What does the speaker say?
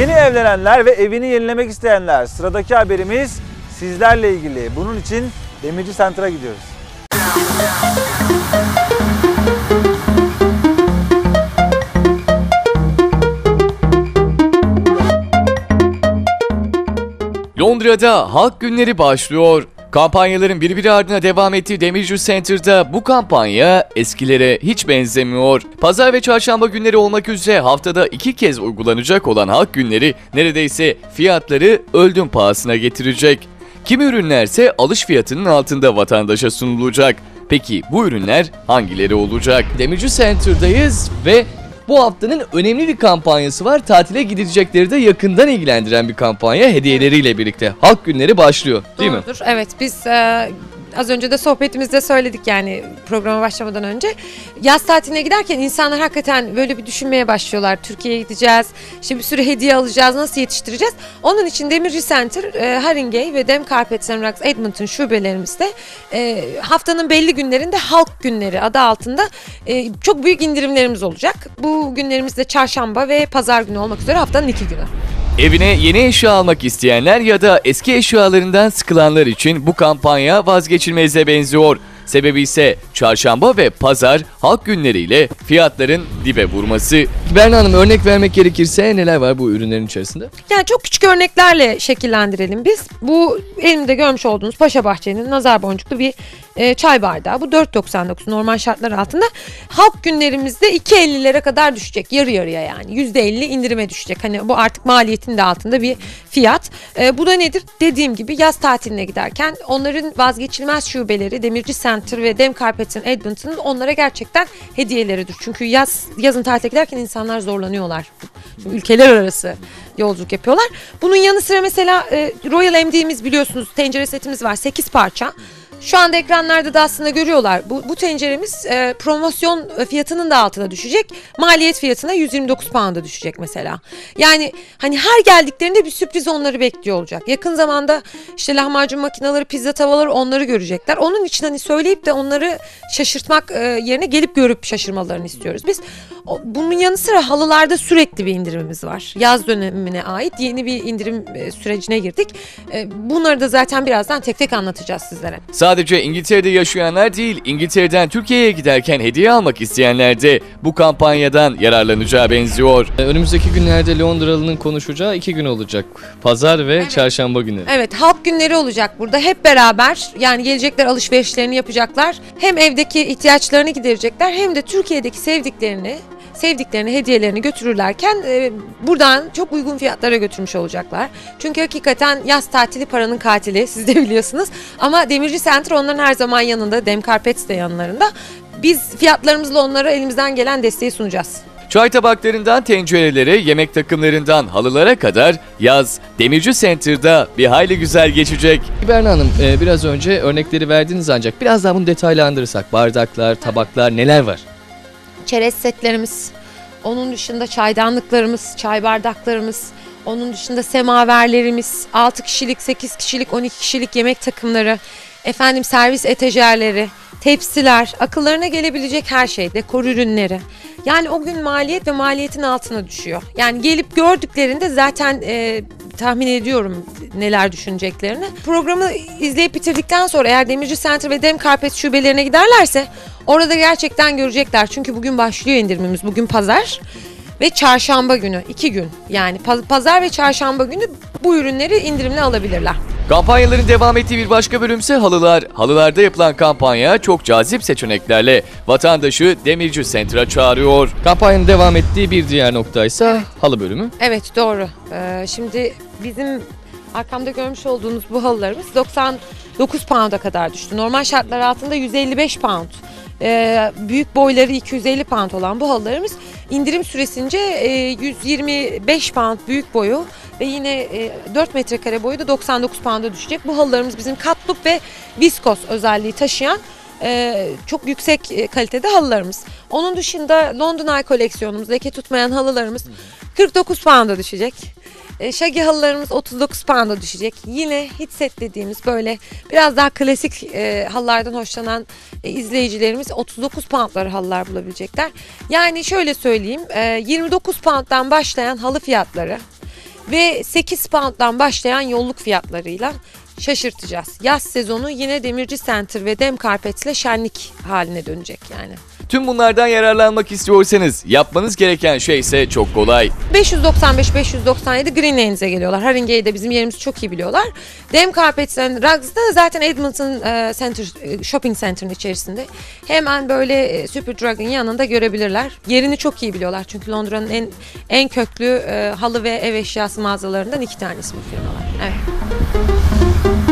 Yeni evlenenler ve evini yenilemek isteyenler sıradaki haberimiz sizlerle ilgili. Bunun için Demirci Center'a gidiyoruz. Londra'da Halk Günleri başlıyor. Kampanyaların birbiri ardına devam ettiği Demirci Center'da bu kampanya eskilere hiç benzemiyor. Pazar ve çarşamba günleri olmak üzere haftada iki kez uygulanacak olan Halk Günleri neredeyse fiyatları öldüm pahasına getirecek. Kimi ürünlerse alış fiyatının altında vatandaşa sunulacak. Peki bu ürünler hangileri olacak? Demirci Center'dayız ve bu haftanın önemli bir kampanyası var. Tatile gidecekleri de yakından ilgilendiren bir kampanya hediyeleriyle birlikte. Halk günleri başlıyor değil mi? Doğrudur. Evet biz e, az önce de sohbetimizde söyledik yani programa başlamadan önce. Yaz tatiline giderken insanlar hakikaten böyle bir düşünmeye başlıyorlar. Türkiye'ye gideceğiz, işte bir sürü hediye alacağız, nasıl yetiştireceğiz? Onun için Demirci Center, e, Haringey ve Dem Carpet and Rugs Edmonton şubelerimizde e, haftanın belli günlerinde halk günleri adı altında e, çok büyük indirimlerimiz olacak. Bu günlerimiz de çarşamba ve pazar günü olmak üzere haftanın iki günü. Evine yeni eşya almak isteyenler ya da eski eşyalarından sıkılanlar için bu kampanya vazgeçilmeze benziyor. Sebebi ise çarşamba ve pazar halk günleriyle fiyatların dibe vurması. Berna Hanım örnek vermek gerekirse neler var bu ürünlerin içerisinde? Yani çok küçük örneklerle şekillendirelim biz. Bu elimde görmüş olduğunuz Paşa Bahçe'nin nazar boncuklu bir e, çay bardağı. Bu 4.99 normal şartlar altında. Halk günlerimizde 2.50'lere kadar düşecek. Yarı yarıya yani. %50 indirime düşecek. Hani bu artık maliyetin de altında bir fiyat. E, bu da nedir? Dediğim gibi yaz tatiline giderken onların vazgeçilmez şubeleri Demirci Center ve Dem Carpet'in Edmonton'ın onlara gerçekten hediyeleridir. Çünkü yaz yazın tatile giderken insanlar zorlanıyorlar. Ülkeler arası yolculuk yapıyorlar. Bunun yanı sıra mesela e, Royal MD'miz biliyorsunuz tencere setimiz var 8 parça. Şu anda ekranlarda da aslında görüyorlar. Bu, bu tenceremiz e, promosyon fiyatının da altına düşecek. Maliyet fiyatına 129 pound'a düşecek mesela. Yani hani her geldiklerinde bir sürpriz onları bekliyor olacak. Yakın zamanda işte lahmacun makineleri, pizza tavaları onları görecekler. Onun için hani söyleyip de onları şaşırtmak e, yerine gelip görüp şaşırmalarını istiyoruz. Biz o- bunun yanı sıra halılarda sürekli bir indirimimiz var. Yaz dönemine ait yeni bir indirim e, sürecine girdik. E, bunları da zaten birazdan tek tek anlatacağız sizlere. Sadece İngiltere'de yaşayanlar değil, İngiltere'den Türkiye'ye giderken hediye almak isteyenler de bu kampanyadan yararlanacağı benziyor. Ee, Önümüzdeki günlerde Londralı'nın konuşacağı iki gün olacak. Pazar ve çarşamba günü. Evet halk günleri olacak burada hep beraber yani gelecekler alışverişlerini yapacaklar. Hem evdeki ihtiyaçlarını giderecekler hem de Türkiye'deki sevdiklerini sevdiklerini hediyelerini götürürlerken e, buradan çok uygun fiyatlara götürmüş olacaklar. Çünkü hakikaten yaz tatili paranın katili siz de biliyorsunuz. Ama Demirci Center onların her zaman yanında. Dem Carpets de yanlarında. Biz fiyatlarımızla onlara elimizden gelen desteği sunacağız. Çay tabaklarından tencerelere, yemek takımlarından halılara kadar yaz Demirci Center'da bir hayli güzel geçecek. Berna Hanım e, biraz önce örnekleri verdiniz ancak biraz daha bunu detaylandırırsak bardaklar, tabaklar neler var? Çerez setlerimiz, onun dışında çaydanlıklarımız, çay bardaklarımız, onun dışında semaverlerimiz, 6 kişilik, 8 kişilik, 12 kişilik yemek takımları, efendim servis etejerleri, tepsiler, akıllarına gelebilecek her şey, dekor ürünleri. Yani o gün maliyet ve maliyetin altına düşüyor. Yani gelip gördüklerinde zaten e, tahmin ediyorum neler düşüneceklerini. Programı izleyip bitirdikten sonra eğer Demirci Center ve Dem Carpet şubelerine giderlerse orada gerçekten görecekler. Çünkü bugün başlıyor indirimimiz. Bugün pazar ve çarşamba günü. iki gün. Yani pa- pazar ve çarşamba günü bu ürünleri indirimle alabilirler. Kampanyaların devam ettiği bir başka bölümse halılar. Halılarda yapılan kampanya çok cazip seçeneklerle vatandaşı Demirci Center'a çağırıyor. Kampanyanın devam ettiği bir diğer noktaysa halı bölümü. Evet doğru. Ee, şimdi bizim arkamda görmüş olduğunuz bu halılarımız 99 pound'a kadar düştü. Normal şartlar altında 155 pound. Ee, büyük boyları 250 pound olan bu halılarımız indirim süresince e, 125 pound büyük boyu ve yine e, 4 metrekare boyu da 99 pound'a düşecek. Bu halılarımız bizim katlıp ve viskos özelliği taşıyan e, çok yüksek e, kalitede halılarımız. Onun dışında London Eye koleksiyonumuz, leke tutmayan halılarımız 49 pound'a düşecek. E, Shaggy halılarımız 39 pound'a düşecek. Yine hit set dediğimiz böyle biraz daha klasik e, halılardan hoşlanan e, izleyicilerimiz 39 poundları halılar bulabilecekler. Yani şöyle söyleyeyim e, 29 pound'dan başlayan halı fiyatları Ve 8 pound'dan başlayan yolluk fiyatlarıyla şaşırtacağız. Yaz sezonu yine Demirci Center ve Dem Carpets'le şenlik haline dönecek yani. Tüm bunlardan yararlanmak istiyorsanız yapmanız gereken şey ise çok kolay. 595-597 Green Lanes'e geliyorlar. Haringey'de bizim yerimizi çok iyi biliyorlar. Dem Carpets and Rugs'da zaten Edmonton e, Center, e, Shopping Center'ın içerisinde. Hemen böyle e, Superdrug'ın yanında görebilirler. Yerini çok iyi biliyorlar. Çünkü Londra'nın en en köklü e, halı ve ev eşyası mağazalarından iki tanesi bu firmalar. Evet.